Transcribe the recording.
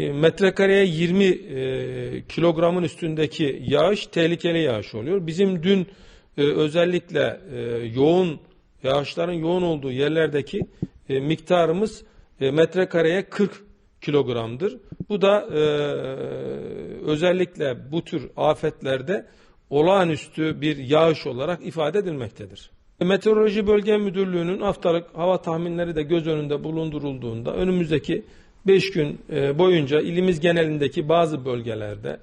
E, Metrekareye 20 e, kilogramın üstündeki yağış tehlikeli yağış oluyor. Bizim dün e, özellikle e, yoğun yağışların yoğun olduğu yerlerdeki e, miktarımız e, metrekareye 40 kilogramdır. Bu da e, özellikle bu tür afetlerde olağanüstü bir yağış olarak ifade edilmektedir. Meteoroloji Bölge Müdürlüğü'nün haftalık hava tahminleri de göz önünde bulundurulduğunda önümüzdeki 5 gün e, boyunca ilimiz genelindeki bazı bölgelerde